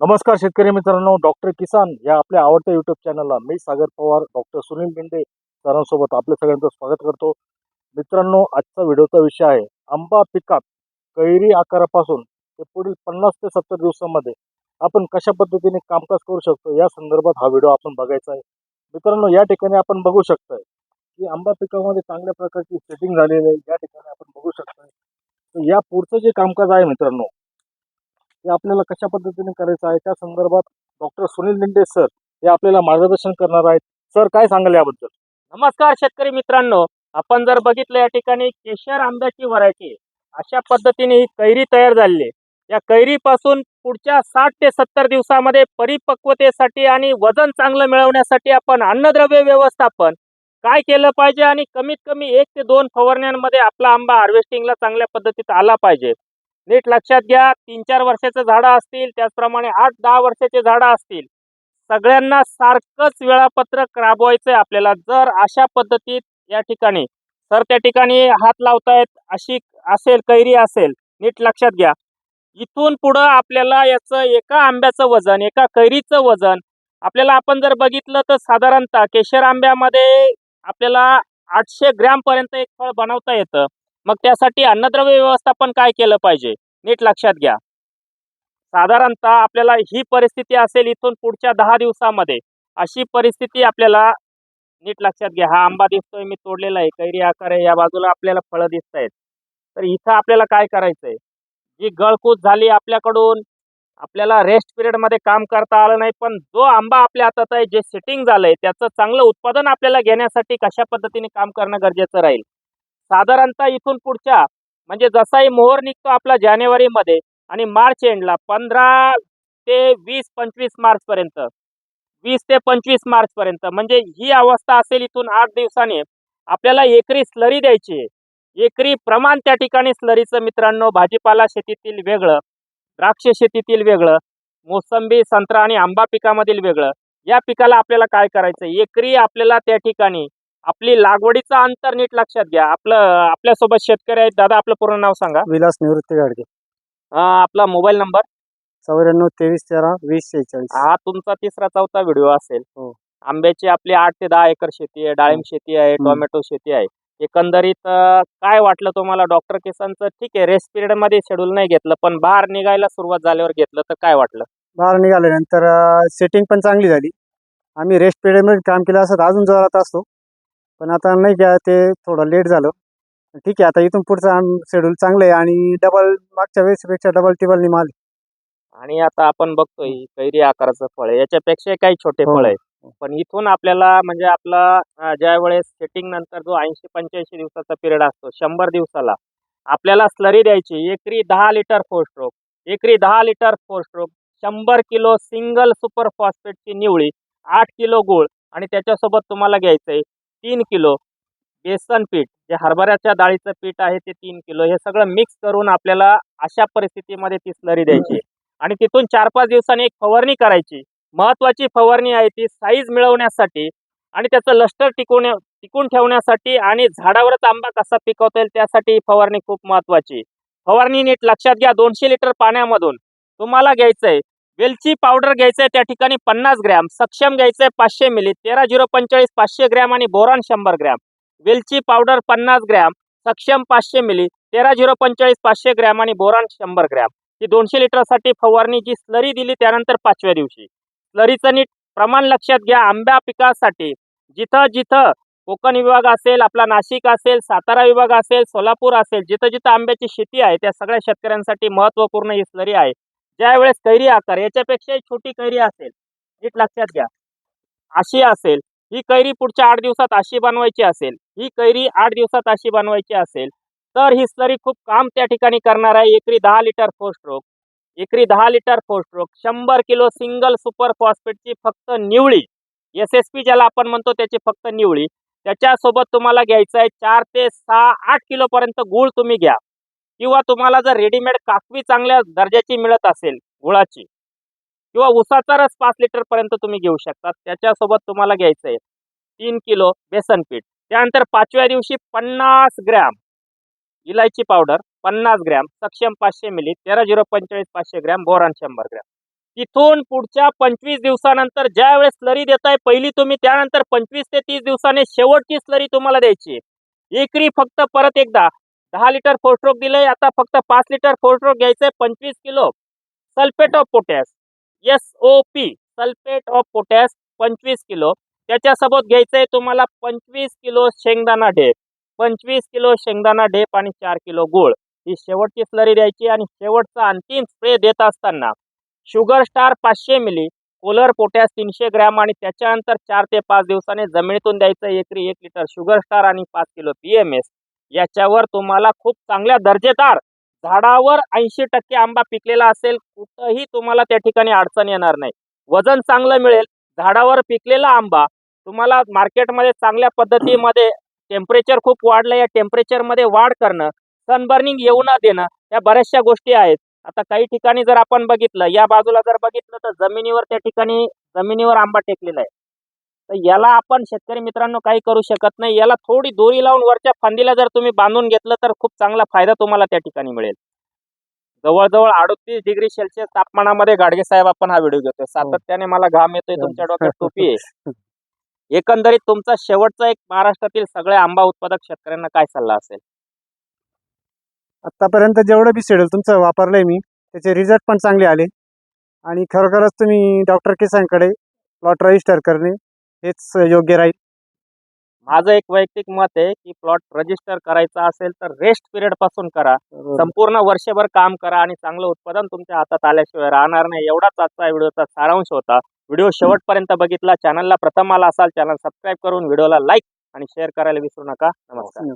नमस्कार शेतकरी मित्रांनो डॉक्टर किसान या आपल्या आवडत्या युट्यूब चॅनलला मी सागर पवार डॉक्टर सुनील बेंडे सरांसोबत आपल्या सगळ्यांचं स्वागत करतो. मित्रांनो आजचा व्हिडिओचा विषय आहे आंबा पिकात कैरी आकारापासून ते पुढील पन्नास ते सत्तर दिवसामध्ये आपण कशा पद्धतीने कामकाज करू शकतो या संदर्भात हा व्हिडिओ आपण बघायचा आहे. मित्रांनो या ठिकाणी आपण बघू शकतोय की आंबा पिकामध्ये चांगल्या प्रकारची सेटिंग झालेली आहे. या ठिकाणी आपण बघू शकतोय. या पुढचं जे कामकाज आहे मित्रांनो हे आपल्याला कशा पद्धतीने करायचं आहे? त्या संदर्भात डॉक्टर सुनील लिंडे सर हे आपल्याला मार्गदर्शन करणार आहेत. सर काय सांगाल याबद्दल? नमस्कार शेतकरी मित्रांनो. आपण जर बघितलं या ठिकाणी केशर आंब्याची व्हरायटी अशा पद्धतीने ही कैरी तयार झालेली आहे. या कैरीपासून पुढच्या साठ ते सत्तर दिवसामध्ये परिपक्वतेसाठी आणि वजन चांगलं मिळवण्यासाठी आपण अन्नद्रव्य व्यवस्थापन काय केलं पाहिजे आणि कमीत कमी एक ते दोन फवारण्यांमध्ये आपला आंबा हार्वेस्टिंगला चांगल्या पद्धतीत आला पाहिजे. नीट लक्षात घ्या तीन चार वर्षाचं झाडं असतील त्याचप्रमाणे आठ दहा वर्षाचे झाडं असतील. सगळ्यांना सारखंच वेळापत्रक राबवायचंय आपल्याला जर अशा पद्धतीत या ठिकाणी तर त्या ठिकाणी हात लावतायत अशी असेल कैरी असेल नीट लक्षात घ्या. इथून पुढं आपल्याला याचं एका आंब्याचं वजन एका कैरीचं वजन आपल्याला आपण जर बघितलं तर साधारणतः केशर आंब्यामध्ये आपल्याला आठशे ग्रॅमपर्यंत एक फळ बनवता येतं. मग त्यासाठी अन्नद्रव्य व्यवस्थापन काय केलं पाहिजे? नीट लक्षात घ्या. साधारणतः आपल्याला ही परिस्थिती असेल इथून पुढच्या दहा दिवसामध्ये. अशी परिस्थिती आपल्याला नीट लक्षात घ्या. हा आंबा दिसतोय मी तोडलेला आहे. कैरी आकार आहे. या बाजूला आपल्याला फळं दिसत आहेत. तर इथं आपल्याला काय करायचंय? जी गळकूद झाली आपल्याकडून आपल्याला रेस्ट पिरियडमध्ये काम करता आलं नाही पण जो आंबा आपल्या हातात आहे जे सेटिंग झालंय त्याचं चांगलं उत्पादन आपल्याला घेण्यासाठी कशा पद्धतीने काम करणं गरजेचं राहील? साधारणतः इथून पुढच्या म्हणजे जसाही मोहर निघतो आपला जानेवारीमध्ये आणि मार्च एंडला पंधरा ते वीस पंचवीस मार्च पर्यंत वीस ते पंचवीस मार्च पर्यंत म्हणजे ही अवस्था असेल इथून आठ दिवसांनी आपल्याला एकरी स्लरी द्यायची आहे. एकरी प्रमाण त्या ठिकाणी स्लरीचं मित्रांनो भाजीपाला शेतीतील वेगळं द्राक्ष शेतीतील वेगळं मोसंबी संत्रा आणि आंबा पिकामधील वेगळं या पिकाला आपल्याला काय करायचं एकरी आपल्याला त्या ठिकाणी आपली लागवडीचं अंतर नीट लक्षात घ्या. आपलं आपल्यासोबत शेतकरी आहेत. दादा आपलं पूर्ण नाव सांगा. विलास निवृत्ती गाडगे. अं, आपला मोबाईल नंबर? चौऱ्याण्णव तेवीस तेरा वीस शेहेचाळीस. हा तुमचा तिसरा चौथा व्हिडिओ असेल. हो. आंब्याची आपली आठ ते दहा एकर शेती आहे डाळिंब शेती आहे हम्म. टोमॅटो शेती आहे. एकंदरीत अं, काय वाटलं तुम्हाला? डॉक्टर किसानचं ठीक आहे रेस्ट पिरियडमध्ये शेड्यूल नाही घेतलं पण बाहेर निघायला सुरुवात झाल्यावर घेतलं तर काय वाटलं? बाहेर निघाल्यानंतर सेटिंग पण चांगली झाली. आम्ही रेस्ट पिरियडमध्ये काम केलं असं तर अजून जोरात असतो. पण आता नाही का ते थोडं लेट झालं. ठीक आहे आता इथून पुढचं शेड्यूल चांगलं आहे आणि डबल मागच्या वेळेसपेक्षा डबल टिबलनी माल आणि आता आपण बघतोय ही कैरी आकाराचं फळ आहे. याच्यापेक्षा काही छोटे हो. फळ आहे पण इथून आपल्याला म्हणजे आपला ज्या वेळेस सेटिंग नंतर जो ऐंशी पंच्याऐंशी दिवसाचा पिरियड असतो शंभर दिवसाला आपल्याला स्लरी द्यायची एकरी दहा लिटर फोर स्ट्रोक एकरी दहा लिटर फोर स्ट्रोक शंभर किलो सिंगल सुपर फॉस्फेटची निवळी आठ किलो गुळ आणि त्याच्यासोबत तुम्हाला घ्यायचंय तीन किलो बेसन पीठ जे हरभऱ्याच्या डाळीचं पीठ आहे ते तीन किलो हे सगळं मिक्स करून आपल्याला अशा परिस्थितीमध्ये ती स्लरी द्यायची. आणि तिथून चार पाच दिवसांनी एक फवारणी करायची. महत्वाची फवारणी आहे ती साईज मिळवण्यासाठी आणि त्याचं लष्टर टिकवण्या टिकून ठेवण्यासाठी आणि झाडावरच आंबा कसा पिकवता येईल त्यासाठी ही फवारणी खूप महत्वाची. फवारणी नीट लक्षात घ्या दोनशे लिटर पाण्यामधून. तुम्हाला घ्यायचंय वेलची पावडर घ्यायचंय त्या ठिकाणी पन्नास ग्रॅम सक्षम घ्यायचंय पाचशे मिली तेरा झिरो पंचेचाळीस पाचशे ग्रॅम आणि बोरॉन शंभर ग्रॅम. वेलची पावडर पन्नास ग्रॅम सक्षम पाचशे मिली तेरा झिरो पंचेचाळीस पाचशे ग्रॅम आणि बोरॉन शंभर ग्रॅम. ही दोनशे लिटरसाठी फवारणी जी स्लरी दिली त्यानंतर पाचव्या दिवशी. स्लरीचं नीट प्रमाण लक्षात घ्या. आंब्या पिकासाठी जिथं जिथं कोकण विभाग असेल आपला नाशिक असेल सातारा विभाग असेल सोलापूर असेल जिथं जिथं आंब्याची शेती आहे त्या सगळ्या शेतकऱ्यांसाठी महत्त्वपूर्ण ही स्लरी आहे. ज्या वेळेस कैरी आकार याच्यापेक्षाही छोटी कैरी असेल नीट लक्षात घ्या. अशी असेल ही कैरी पुढच्या आठ दिवसात अशी बनवायची असेल ही कैरी आठ दिवसात अशी बनवायची असेल तर ही स्लरी खूप काम त्या ठिकाणी करणार आहे. एकरी दहा लिटर फोर स्ट्रोक एकरी दहा लिटर फोर स्ट्रोक शंभर किलो सिंगल सुपर फॉस्फेटची फक्त निवळी एस एस पी ज्याला आपण म्हणतो त्याची फक्त निवळी त्याच्यासोबत तुम्हाला घ्यायचं आहे चार ते सहा आठ किलोपर्यंत गुळ तुम्ही घ्या. किंवा तुम्हाला जर रेडीमेड काकवी चांगल्या दर्जाची मिळत असेल गुळाची किंवा उसाचा रस पाच लिटर पर्यंत तुम्ही घेऊ शकता. त्याच्यासोबत तुम्हाला घ्यायचं आहे तीन किलो बेसन पीठ. त्यानंतर पाचव्या दिवशी पन्नास ग्रॅम इलायची पावडर पन्नास ग्रॅम सक्षम पाचशे मिली तेरा झिरो पंचेचाळीस पाचशे ग्रॅम बोरान शंभर ग्रॅम. तिथून पुढच्या पंचवीस दिवसानंतर ज्या वेळेस स्लरी देताय पहिली तुम्ही त्यानंतर पंचवीस ते तीस दिवसाने शेवटची स्लरी तुम्हाला द्यायची एकरी फक्त परत एकदा दहा लिटर फोरस्ट्रोक दिलंय. आता फक्त पाच लिटर फोरस्ट्रोक घ्यायचंय. पंचवीस kilo sulphate of potash S O P sulphate of potash पंचवीस किलो. त्याच्यासोबत घ्यायचंय तुम्हाला पंचवीस किलो शेंगदाणा ढेप पंचवीस किलो शेंगदाणा ढेप आणि चार किलो गुळ. ही शेवटची स्लरी द्यायची आणि शेवटचा अंतिम स्प्रे देत असताना शुगर स्टार पाचशे मिली कोलर पोटॅश तीनशे ग्रॅम आणि त्याच्यानंतर चार ते पाच दिवसाने जमिनीतून द्यायचं एकरी एक लिटर शुगर स्टार आणि पाच किलो पी एम एस याच्यावर तुम्हाला खूप चांगल्या दर्जेदार झाडावर ऐंशी टक्के आंबा पिकलेला असेल कुठंही तुम्हाला त्या ठिकाणी अडचण येणार नाही. वजन चांगलं मिळेल झाडावर पिकलेला आंबा तुम्हाला मार्केटमध्ये चांगल्या पद्धतीमध्ये टेम्परेचर खूप वाढलं या टेम्परेचरमध्ये वाढ करणं सनबर्निंग येऊ न देणं या बऱ्याचशा गोष्टी आहेत. आता काही ठिकाणी जर आपण बघितलं या बाजूला जर बघितलं तर जमिनीवर त्या ठिकाणी जमिनीवर आंबा टेकलेला आहे. तर याला आपण शेतकरी मित्रांनो काही करू शकत नाही. याला थोडी दोरी लावून वरच्या फांदीला जर तुम्ही बांधून घेतलं तर खूप चांगला फायदा तुम्हाला त्या ठिकाणी मिळेल. जवळजवळ अडतीस डिग्री सेल्सिअस तापमानामध्ये गाडगे साहेब आपण हा व्हिडिओ घेतोय. सातत्याने मला घाम येतोय तुमच्या डोक्यात टोपी आहे. एकंदरीत तुमचा शेवटचा एक महाराष्ट्रातील सगळ्या आंबा उत्पादक शेतकऱ्यांना काय सल्ला असेल? आतापर्यंत जेवढं बी शेड्यूल तुमचं वापरलंय मी त्याचे रिझल्ट पण चांगले आले. आणि खरोखरच तुम्ही डॉक्टर किसानकडे प्लॉट रजिस्टर करणे हेच योग्य राहील. माझं एक वैयक्तिक मत आहे की प्लॉट रजिस्टर करायचा असेल तर रेस्ट पिरियडपासून करा. संपूर्ण वर्षभर काम करा आणि चांगलं उत्पादन तुमच्या हातात आल्याशिवाय राहणार नाही. एवढाच आजचा व्हिडिओचा सारांश होता. व्हिडिओ शेवटपर्यंत बघितला चॅनलला प्रथम आला असाल चॅनल सबस्क्राईब करून व्हिडिओला लाईक आणि शेअर करायला विसरू नका. नमस्कार.